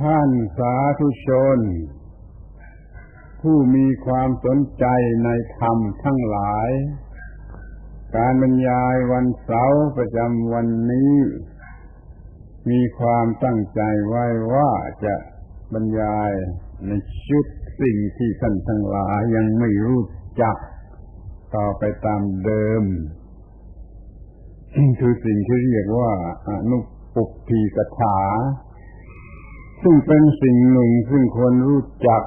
ท่านสาธุชน ผู้มีความสนใจในธรรมทั้งหลาย การบรรยายวันเสาร์ประจำวันนี้ มีความตั้งใจไว้ว่าจะบรรยายในชุดสิ่งที่ท่านทั้งหลายยังไม่รู้จักต่อไปตามเดิม คือสิ่งที่เรียกว่าอนุปุพีกถา ซึ่งเป็นสิ่งหนึ่งซึ่งคนรู้จัก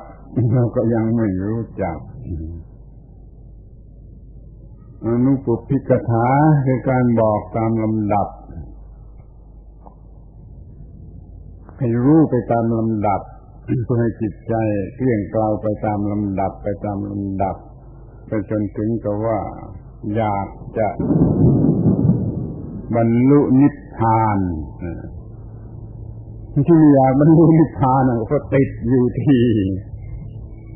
เราก็ยังไม่รู้จักอนุปุพิกถาคือการบอกตามลำดับ ให้รู้ไปตามลำดับเพื่อให้จิตใจเคลื่อนกลาวไปตามลำดับไปตามลำดับ ไปจนถึงกับว่า อยากจะบรรลุนิพพาน ที่อยากบรรลุนิพพานก็ติดอยู่ที่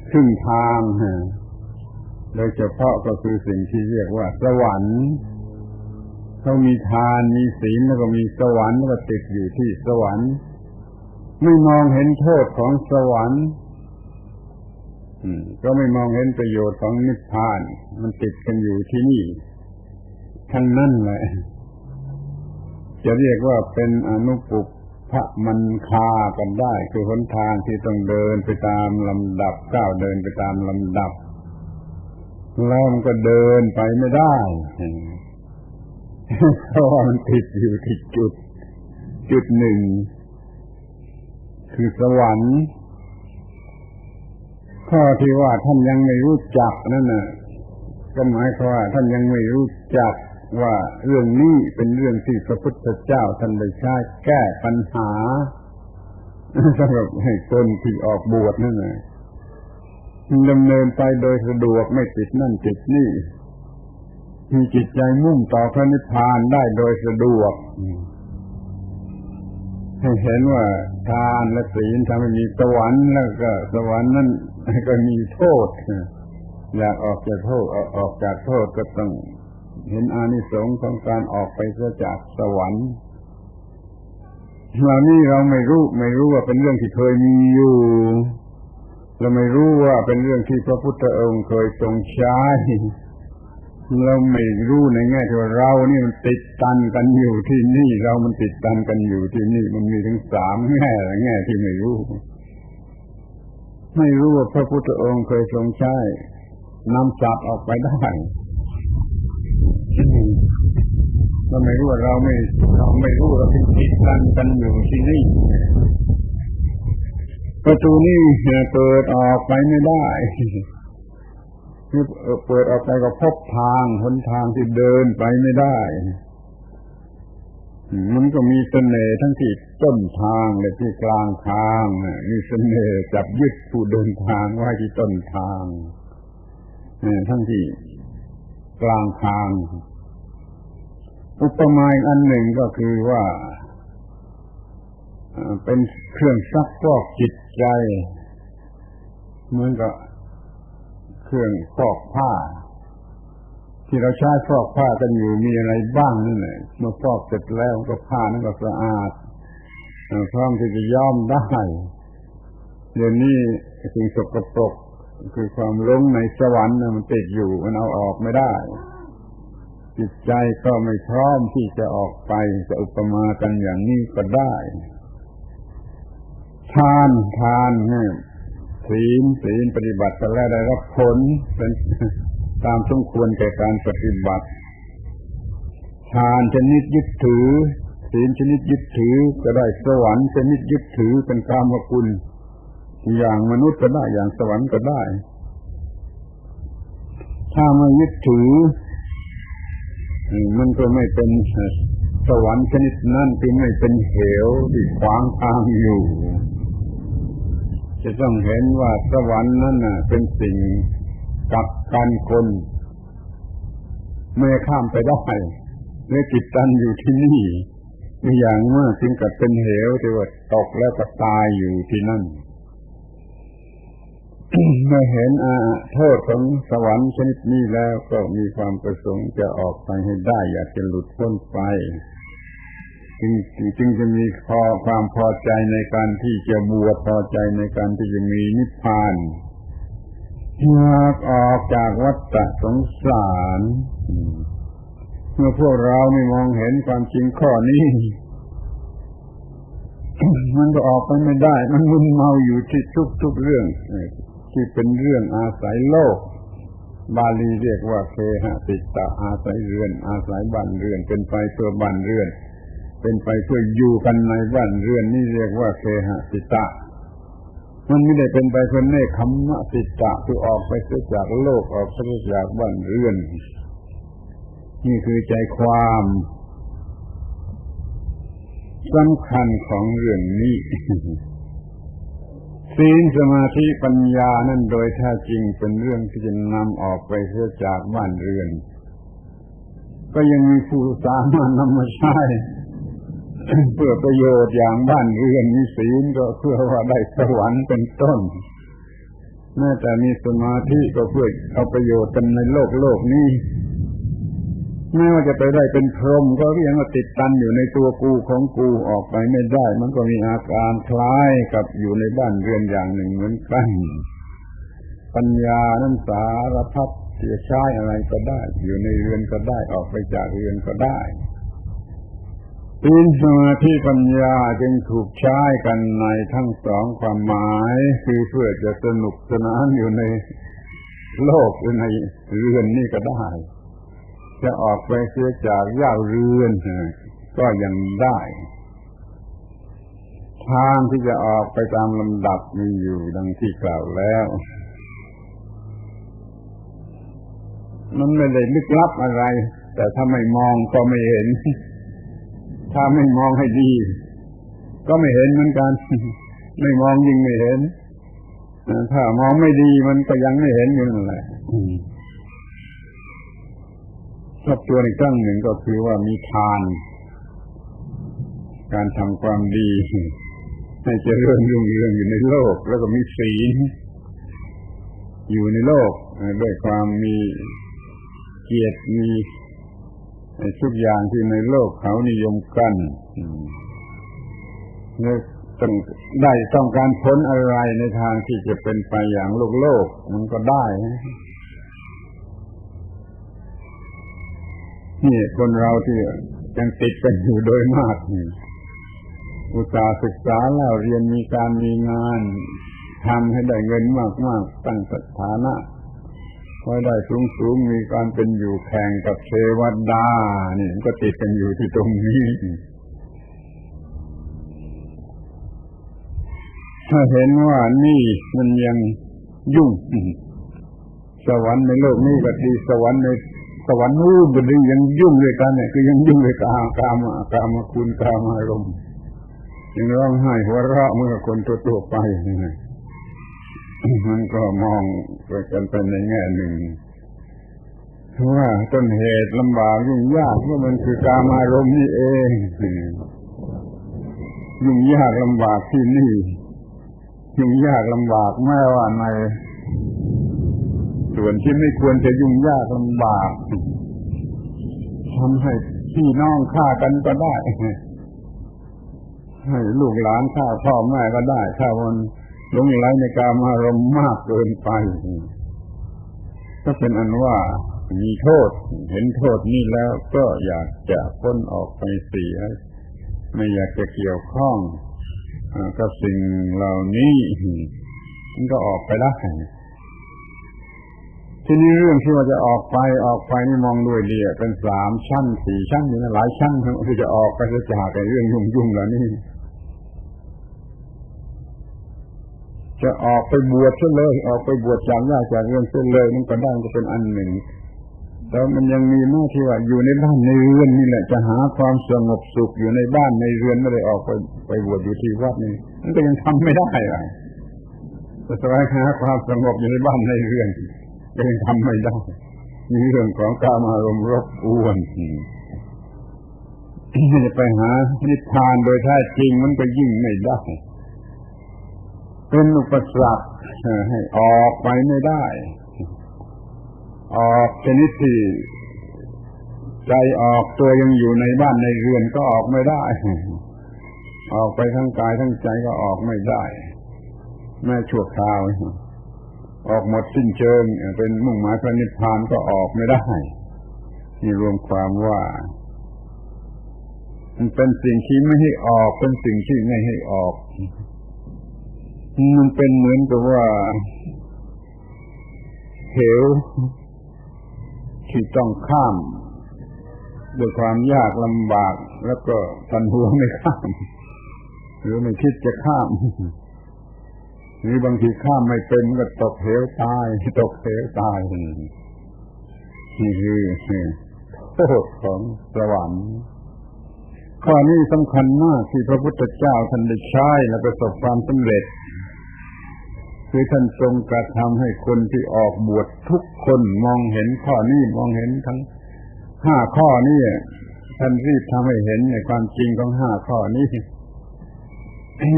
ครึ่งทางฮะโดยเฉพาะก็คือสิ่งที่เรียกว่า สวรรค์เขามีทานมีศีลแล้วก็มีสวรรค์ก็ติดอยู่ที่สวรรค์ ไม่มองเห็นโทษของสวรรค์ก็ไม่มองเห็นประโยชน์ของนิพพาน มันติดกันอยู่ที่นี่ทั้งนั้นแหละ จะเรียกว่าเป็นอนุปุ พระมันคากันได้ คือหนทางที่ต้องเดินไปตามลำดับก้าวเดินไปตามลำดับแล้วมันก็เดินไปไม่ได้เพราะมันติดอยู่ที่จุด จุดหนึ่ง คือสวรรค์ข้อที่ว่าท่านยังไม่รู้จักนั่นน่ะก็หมายความว่าท่านยังไม่รู้จัก ว่าเรื่องนี้เป็นเรื่องที่พระพุทธเจ้าท่านได้ใช้แก้ปัญหาสำหรับให้คนที่ออกบวชนั่นแหละดำเนินไปโดยสะดวกไม่ติดนั่นติดนี่มีจิตใจมุ่งต่อพระนิพพานได้โดยสะดวกให้เห็นว่าทานและศีลทำให้มีสวรรค์แล้วก็สวรรค์นั้นก็มีโทษอยากออกจากโทษออกจากโทษก็ต้อง เห็นอานิสงส์ของการออกไปเสียจากสวรรค์เหล่านี้เราไม่รู้ไม่รู้ว่าเป็นเรื่องที่เคยมีอยู่เราไม่รู้ว่าเป็นเรื่องที่พระพุทธองค์เคยทรงใช้เราไม่รู้ในแง่ที่ว่าเรานี่มันติดตันกันอยู่ที่นี่เรามันติดตันกันอยู่ที่นี่มันมีถึงสามแง่แง่ที่ไม่รู้ ไม่รู้ว่าพระพุทธองค์เคยทรงใช้นำสัตว์ออกไปได้ เราไม่รู้ว่าเราไม่เราไม่รู้เราเป็นติดตันกันอยู่ที่นี่ประตูนี้เปิดออกไปไม่ได้เปิดออกไปก็พบทางหนทางที่เดินไปไม่ได้ มันก็มีเสน่ห์ทั้งที่ต้นทางและที่กลางทางมีเสน่ห์จับยึดผู้เดินทางไว้ที่ต้นทางทั้งที่ กลางทาง อุปมาอันหนึ่งก็คือว่า เป็นเครื่องซักฟอกจิตใจ เหมือนกับเครื่องฟอกผ้า ที่เราใช้ฟอกผ้ากันอยู่มีอะไรบ้างนั่นแหละเมื่อฟอกเสร็จแล้วก็ผ้านั้นก็สะอาดพร้อมที่จะย้อมได้เดี๋ยวนี้สิ่งสกปรก คือความลงในสวรรค์มันติดอยู่มันเอาออกไม่ได้ จิตใจก็ไม่พร้อมที่จะออกไปจะอุปมากันอย่างนี้ก็ได้ ทานทานเนี่ยศีลศีลปฏิบัติแล้วได้รับผลเป็นตามสมควรแก่การปฏิบัติ ทานชนิดยึดถือ ศีลชนิดยึดถือก็ได้สวรรค์ชนิดยึดถือเป็นกามคุณ อย่างมนุษย์ก็ได้อย่างสวรรค์ก็ได้ ถ้าไม่ยึดถือ มันก็ไม่เป็นสวรรค์ชนิดนั้นคือไม่เป็นเหวที่ขวางทางอยู่ จะต้องเห็นว่าสวรรค์นั้นน่ะ เป็นสิ่งกักกันคนไม่ข้ามไปได้เมื่อจิตตันอยู่ที่นี่มีอย่างมากจึงกับเป็นเหวที่ว่าตกแล้วก็ตายอยู่ที่นั่น เมื่อเห็นอาโทษของสวรรค์ชนิดนี้แล้วก็มีความประสงค์จะออกไปให้ได้ อยากจะหลุดพ้นไป จึงจึงจะมีพอความพอใจในการที่จะบวชพอใจในการที่จะมีนิพพานอยากออกจากวัฏสงสารเมื่อพวกเราไม่มองเห็นความจริงข้อนี้มันก็ออกไปไม่ได้ มันมึนเมาอยู่ที่ทุกๆเรื่อง ที่เป็นเรื่องอาศัยโลก บาลีเรียกว่าเคหะติตะอาศัยเรือน อาศัยบ้านเรือน เป็นไปเพื่อบ้านเรือน เป็นไปเพื่ออยู่กันในบ้านเรือนนี่เรียกว่าเคหะติตะมันไม่ได้เป็นไปเพื่อเนคขมมะติตะคือออกไปเสียจากโลกออกเสียจากบ้านเรือน นี่คือใจความสำคัญของเรื่องนี้ ศีลสมาธิปัญญานั่นโดยแท้จริงเป็นเรื่องที่จะนำออกไปเสียจากบ้านเรือน ก็ยังมีผู้สามารถนำมาใช้เพื่อประโยชน์อย่างบ้านเรือนมีศีลก็เพื่อว่าได้สวรรค์เป็นต้นแม้แต่มีสมาธิก็เพื่อเอาประโยชน์กันในโลกโลกนี้ แม้ว่าจะไปได้เป็นพรหมก็ยังมาติดตันอยู่ในตัวกูของกูออกไปไม่ได้ มันก็มีอาการคล้ายกับอยู่ในบ้านเรือนอย่างหนึ่งเหมือนกัน ปัญญานั้นสารพัดจะใช้อะไรก็ได้ อยู่ในเรือนก็ได้ออกไปจากเรือนก็ได้ปีนสมาธิปัญญาจึงถูกใช้กันในทั้งสองความหมาย คือเพื่อจะสนุกสนานอยู่ในโลกหรือในเรือนนี่ก็ได้ จะออกไปเสียจากย่าเรือนก็ยังได้ ทางที่จะออกไปตามลำดับมีอยู่ดังที่กล่าวแล้วมันไม่ได้ลึกลับอะไร แต่ถ้าไม่มองก็ไม่เห็น ถ้าไม่มองให้ดี ก็ไม่เห็นเหมือนกัน ไม่มองยิ่งไม่เห็น ถ้ามองไม่ดีมันก็ยังไม่เห็นอยู่นั่นแหละ ทบทวนอีกครั้งหนึ่งก็คือว่ามีทาน การทำความดีให้เจริญรุ่งเรืองอยู่ในโลก แล้วก็มีศีลอยู่ในโลกด้วยความมีเกียรติมีทุกอย่างที่ในโลกเขานิยมกันต้องได้ต้องการผลอะไรในทางที่จะเป็นไปอย่างโลกโลก มันก็ได้ นี่คนเราที่ยังติดกันอยู่โดยมากอุตสาห์ศึกษาแล้วเรียนมีการมีงานทำให้ได้เงินมากๆตั้งสถานะพอได้สูงสูงมีการเป็นอยู่แข่งกับเทวดานี่ก็ติดกันอยู่ที่ตรงนี้ถ้าเห็นว่านี่มันยังยุ่ง สวรรค์ในโลกนี้ก็ดีสวรรค์ใน สวรรค์นู้นก็ดียังยุ่งด้วยกันเนี่ยคือยังยุ่งด้วยกากามากามคุณกามารมณ์ยังร้องไห้หัวเราะเมื่อคนตัวๆไปมันก็มองไปกันไปในแง่หนึ่งว่าต้นเหตุลำบากยุ่งยากเพราะมันคือกามารมณ์นี่เองยุ่งยากลำบากที่นี่ยุ่งยากลำบากแม้ว่าใน ส่วนที่ไม่ควรจะยุ่งยากลำบากทำให้พี่น้องฆ่ากันก็ได้ให้ลูกหลานฆ่าพ่อแม่ก็ได้ถ้ามันหลงไหลในการมารมมากเกินไปก็เป็นอันว่ามีโทษ เห็นโทษนี่แล้วก็อยากจะพ้นออกไปเสีย ไม่อยากจะเกี่ยวข้องกับสิ่งเหล่านี้มันก็ออกไปได้ ทีนี้เรื่องที่ว่าจะออกไปออกไปนี่มองด้วยเดียเป็นสามชั้นสี่ชั้นอยู่นะหลายชั้นที่จะออกไปจะจากเรื่องยุ่งยุ่งแล้วนี่จะออกไปบวชเสียเลย ออกไปบวชจากญาติจากเรื่องเสียเลยนั่นก็ได้ก็เป็นอันหนึ่งแล้วมันยังมีหน้าที่ว่าอยู่ในบ้านในเรือนนี่แหละ จะหาความสงบสุขอยู่ในบ้านในเรือนไม่ได้ออกไปไปบวชอยู่ที่วัดนี่มันก็ยังทำไม่ได้อะจะสบายหาความสงบอยู่ในบ้านในเรือน ยังทำไม่ได้มีเรื่องของกามารมรบกวนจะไปหานิพพานโดยแท้จริงมันก็ยิ่งไม่ได้ เป็นอุปสรรคให้ออกไปไม่ได้ ออกชนิดที่ใจออกตัวยังอยู่ในบ้านในเรือนก็ออกไม่ได้ ออกไปทั้งกายทั้งใจก็ออกไม่ได้ แม่ชั่วคราว ออกหมดสิ้นเชิง เป็นมุ่งหมายพระนิพพานก็ออกไม่ได้นี่รวมความว่า มันเป็นสิ่งที่ไม่ให้ออก เป็นสิ่งที่ไม่ให้ออก มันเป็นเหมือนกับว่าเหวที่ต้องข้ามด้วยความยากลำบาก แล้วก็ทันหัวไม่ข้าม หรือไม่คิดจะข้าม หรือบางทีข้ามไม่เป็นก็ตกเหวตายตกเหวตายนี่คือโทษของสวรรค์ข้อนี้สำคัญมากที่พระพุทธเจ้าท่านได้ใช้และประสบความสำเร็จ คือท่านทรงกระทำให้คนที่ออกบวชทุกคนมองเห็นข้อนี้มองเห็นทั้งห้าข้อนี้ท่านรีบทำให้เห็นในความจริงของห้าข้อนี้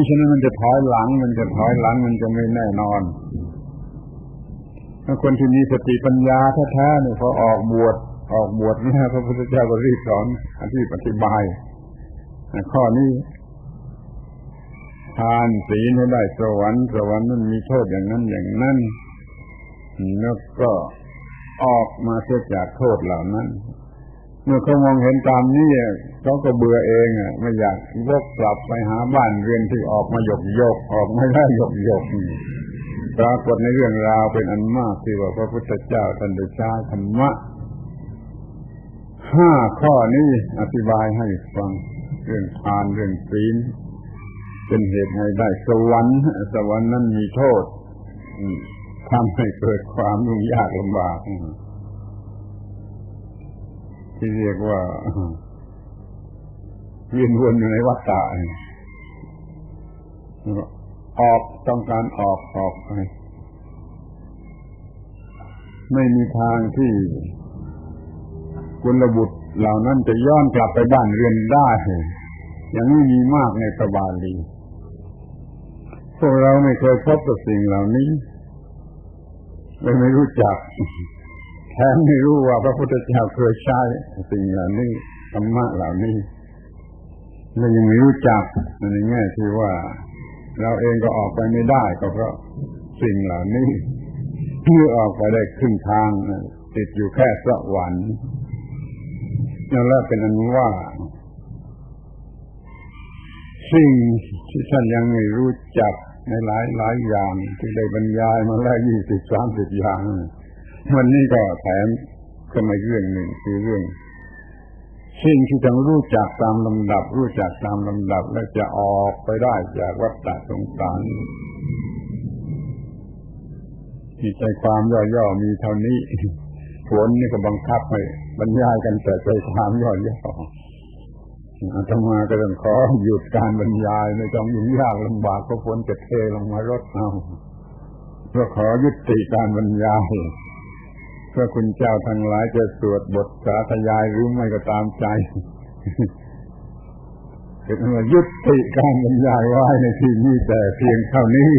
ฉะนั้นมันจะถอยหลัง มันจะถอยหลัง มันจะไม่แน่นอนถ้าคนที่มีสติปัญญาแท้ๆเนี่ยพอออกบวชออกบวชเนี่ยพระพุทธเจ้าก็รีบสอนอธิอธิบายข้อนี้ทานศีลให้ได้สวรรค์สวรรค์นั้นมีโทษอย่างนั้นอย่างนั้นแล้วก็ออกมาเสียจากโทษเหล่านั้น เมื่อเขามองเห็นตามนี้เขาก็เบื่อเองอะไม่อยากวกกลับไปหาบ้านเรือนที่ออกมาหยกยกออกไม่ได้หยกยกปรากฏในเรื่องราวเป็นอันมากที่ว่าพระพุทธเจ้าท่านได้ใช้ธรรมะห้าข้อนี้อธิบายให้ฟังเรื่องทานเรื่องศีลเป็นเหตุให้ได้สวรรค์สวรรค์นั้นมีโทษทำให้เกิดความยุ่งยากลำบาก ที่เรียกว่าเวียนวนอยู่ในวัฏฏะออกต้องการออกออกไปไม่มีทางที่กุลบุตรเหล่านั้นจะย้อนกลับไปบ้านเรือนได้ยังไม่มีมากในตบาลีพวกเราไม่เคยพบกับสิ่งเหล่านี้เลยไม่รู้จัก แทนไม่รู้ว่าพระพุทธเจ้าเคยใช้สิ่งเหล่านี้ธรรมะเหล่านี้และยังไม่รู้จักในแง่ที่ว่า เราเองก็ออกไปไม่ได้ ก็เพราะสิ่งเหล่านี้เพื่อออกไปได้ครึ่งทางติดอยู่แค่สวรรค์แล้วเป็นอันว่า สิ่งที่ท่านยังไม่รู้จักในหลายหลายอย่างที่ได้บรรยายมาแล้วยี่สิบสามสิบอย่าง วันนี้ก็แถมก็มาเรื่องหนึ่งคือเรื่องสิ่งที่ต้องรู้จักตามลำดับ รู้จักตามลำดับแล้วจะออกไปได้จากวัฏฏะสงสารที่ใจความย่อๆมีเท่านี้ผลนี่ก็บังคับให้บรรยายกันแต่ใจความย่อยๆอาตมาก็ต้องขอหยุดการบรรยายไม่ต้องยุ่งยากลำบากก็ฝนจะเทลงมารดเอาเพื่อขอยุติการบรรยาย พื่อคุณเจ้าทั้งหลายจะสวดบทสาธยายหรือไม่ก็ตามใจเป็นว่ายุติการบรรยายไว้ในที่นี้แต่เพียงเท่านี้